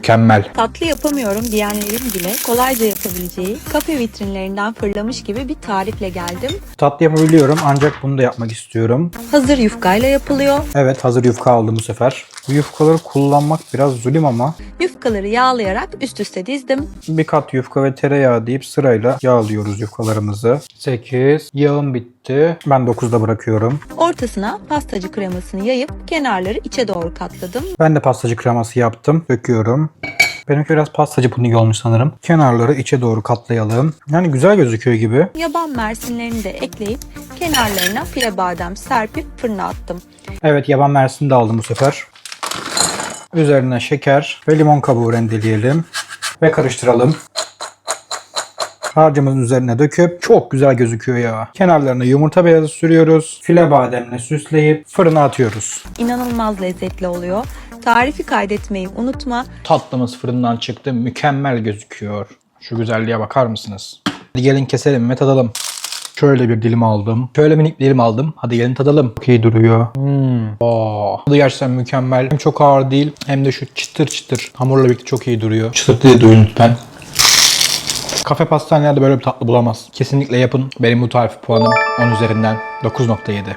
Mükemmel. Tatlı yapamıyorum diyenlerin bile kolayca yapabileceği kafe vitrinlerinden fırlamış gibi bir tarifle geldim. Tatlı yapabiliyorum ancak bunu da yapmak istiyorum. Hazır yufkayla yapılıyor. Evet hazır yufka aldım bu sefer. Bu yufkaları kullanmak biraz zulüm ama Yufkaları yağlayarak üst üste dizdim. bir kat yufka ve tereyağı deyip sırayla yağlıyoruz yufkalarımızı. 8. Yağım bitti. Ben 9'da bırakıyorum. Ortasına pastacı kremasını yayıp kenarları içe doğru katladım. Ben de pastacı kreması yaptım. Döküyorum. Benimki biraz pastacı puding olmuş sanırım. Kenarları içe doğru katlayalım. Yani güzel gözüküyor gibi. Yaban mersinlerini de ekleyip kenarlarına file badem serpip fırına attım. Evet yaban mersini de aldım bu sefer. Üzerine şeker ve limon kabuğu rendeleyelim. Ve karıştıralım. Harcımızın üzerine döküp çok güzel gözüküyor ya. Kenarlarına yumurta beyazı sürüyoruz. File bademle süsleyip fırına atıyoruz. İnanılmaz lezzetli oluyor. Tarifi kaydetmeyi unutma. Tatlımız fırından çıktı. Mükemmel gözüküyor. Şu güzelliğe bakar mısınız? Hadi gelin keselim ve tadalım. Şöyle bir dilim aldım. Şöyle minik bir dilim aldım. Hadi gelin tadalım. Çok iyi duruyor. Hmm. Aa. Tadı gerçekten mükemmel. Hem çok ağır değil hem de şu çıtır çıtır hamurla birlikte çok iyi duruyor. Çıtır diye duyun lütfen. Kafe pastanelerde böyle bir tatlı bulamaz. Kesinlikle yapın. Benim bu tarifi puanım 10 üzerinden 9.7.